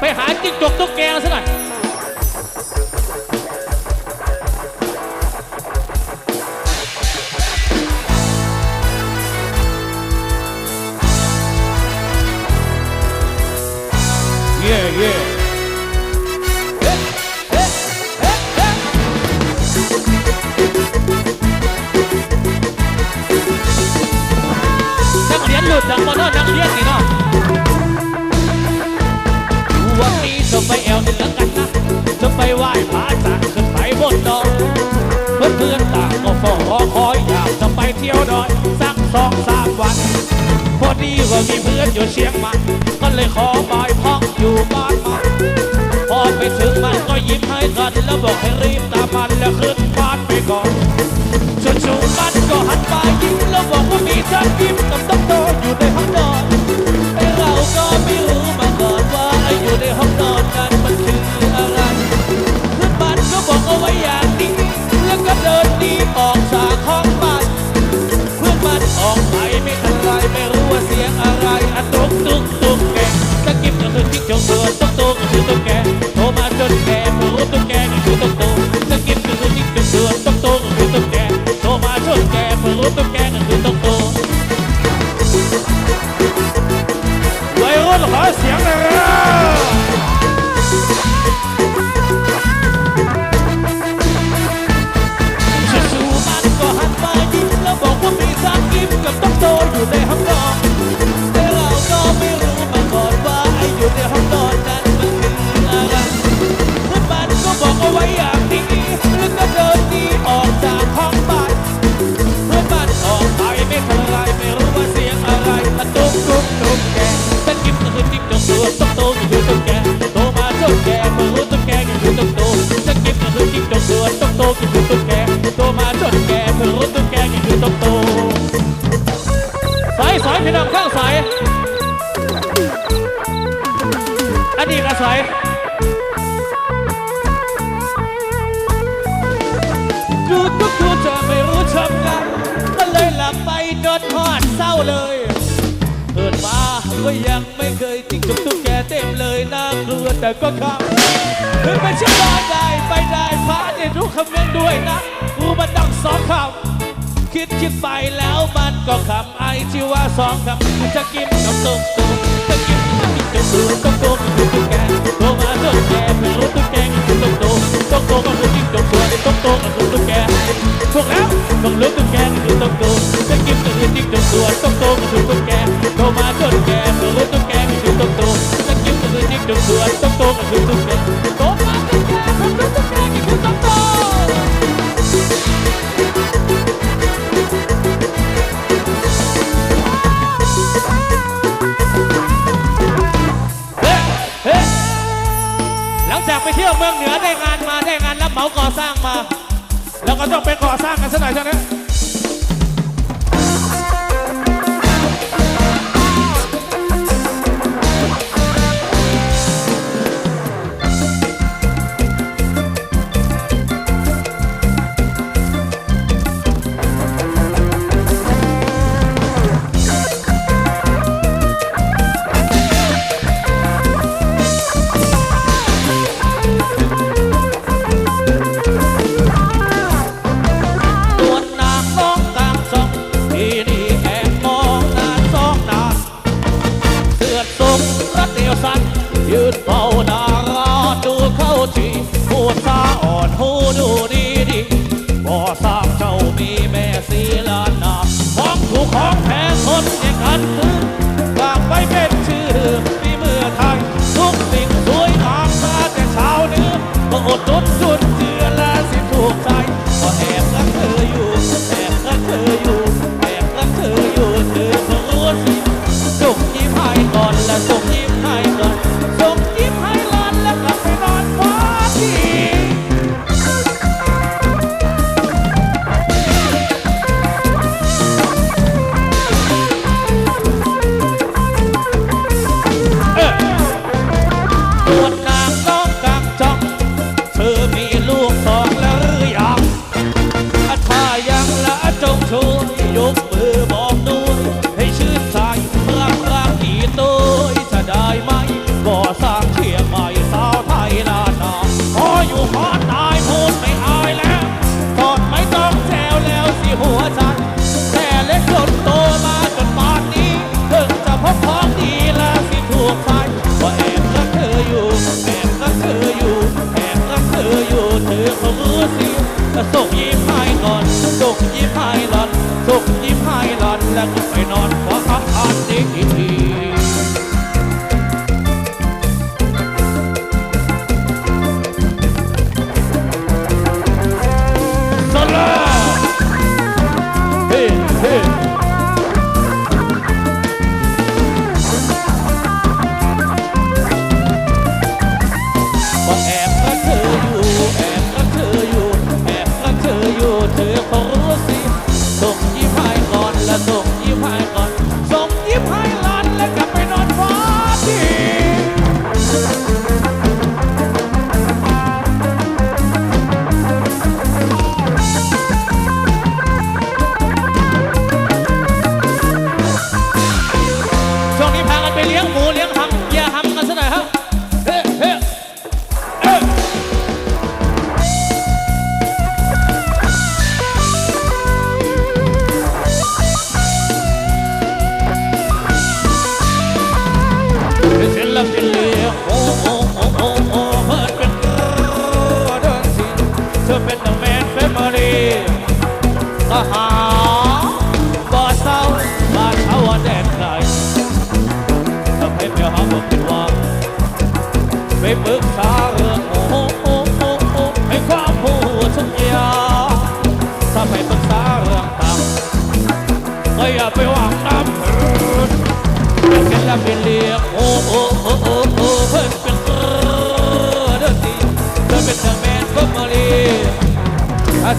ไปหาจิ้งจกตุ๊กแกซะหน่อย เที่ยวดอยสักสองสามวัน พอดีว่ามีเพื่อนอยู่เชียงใหม่ก็เลยขอบายพักอยู่บ้านมันพอไปถึงมันก็ยิ้มให้กัน แล้วบอกให้รีบตามมันแล้วขึ้นบ้านไปก่อนจู่ๆมันก็หันมายิ้มแล้วบอกว่ามีเธอยิ้ม กิบายสายพี่น้องข้างสายอันนี้ก็สายดูทุกทูจะไม่รู้ทำไงก็เลยหลับไปนอนหอดเศร้าเลยเกิดมาก็ยังไม่เคยติดจุกตุ๊กแกเต็มเลยน่ากลัวแต่ก็ขับถึงไม่เชื่อได้ไปได้พาได้รู้คำเมนด้วยนะกูมันดังสองคำ คิดคิดไปแล้วมันก็คำไอที่ว่าสองคำจะกินกับตุ้มตุ้มจะกินกับตุ๊กตุ๊กตุ๊กตุ๊กตุ๊กตุ๊กแกโตมาจนแกไม่รู้ตุ๊กแกคือตุ๊กตุ๊กตุ๊กตุ๊กก็คือจิ้มจกตัวในตุ๊กตุ๊กก็คือตุ๊ก เหมาก่อสร้างมา แล้วก็ต้องไปก่อสร้างกันสักหน่อยใช่ไหมตัวนู่แอบรักเธออยู่แอบรักเธออยู่เธอเขารู้สิส่งยิ้ม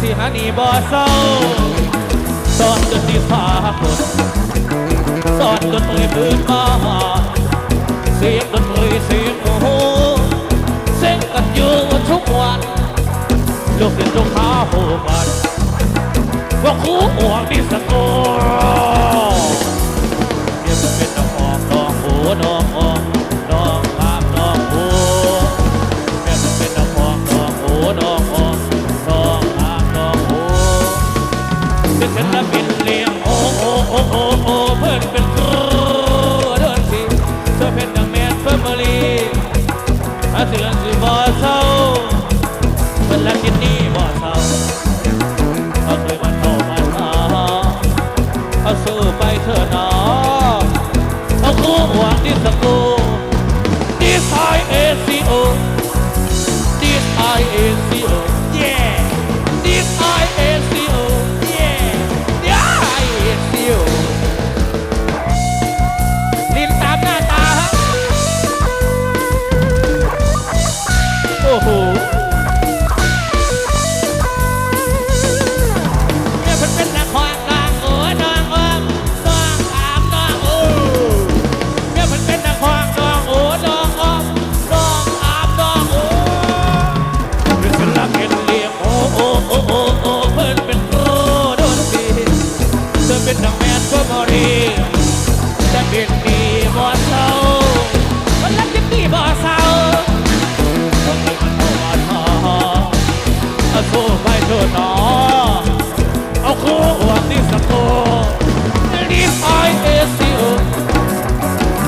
สิหานีบ่เศร้าสอนจนที่ฟ้าฝนสอนจนตรีพื้นมาเสียงดนตรีเสียงโอ้โหเสียกันอยู่ทุกวันลูกเดินลูกขาโหกันว่าคู่อวงดิสโก Tự. จะเป็นดีบ่เศร้าคนรักจะดีบ่เศร้าคนกมันบ่ท้อเอาวไปเถอะน้อเอาคู่วังที่สักโต This I is you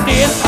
This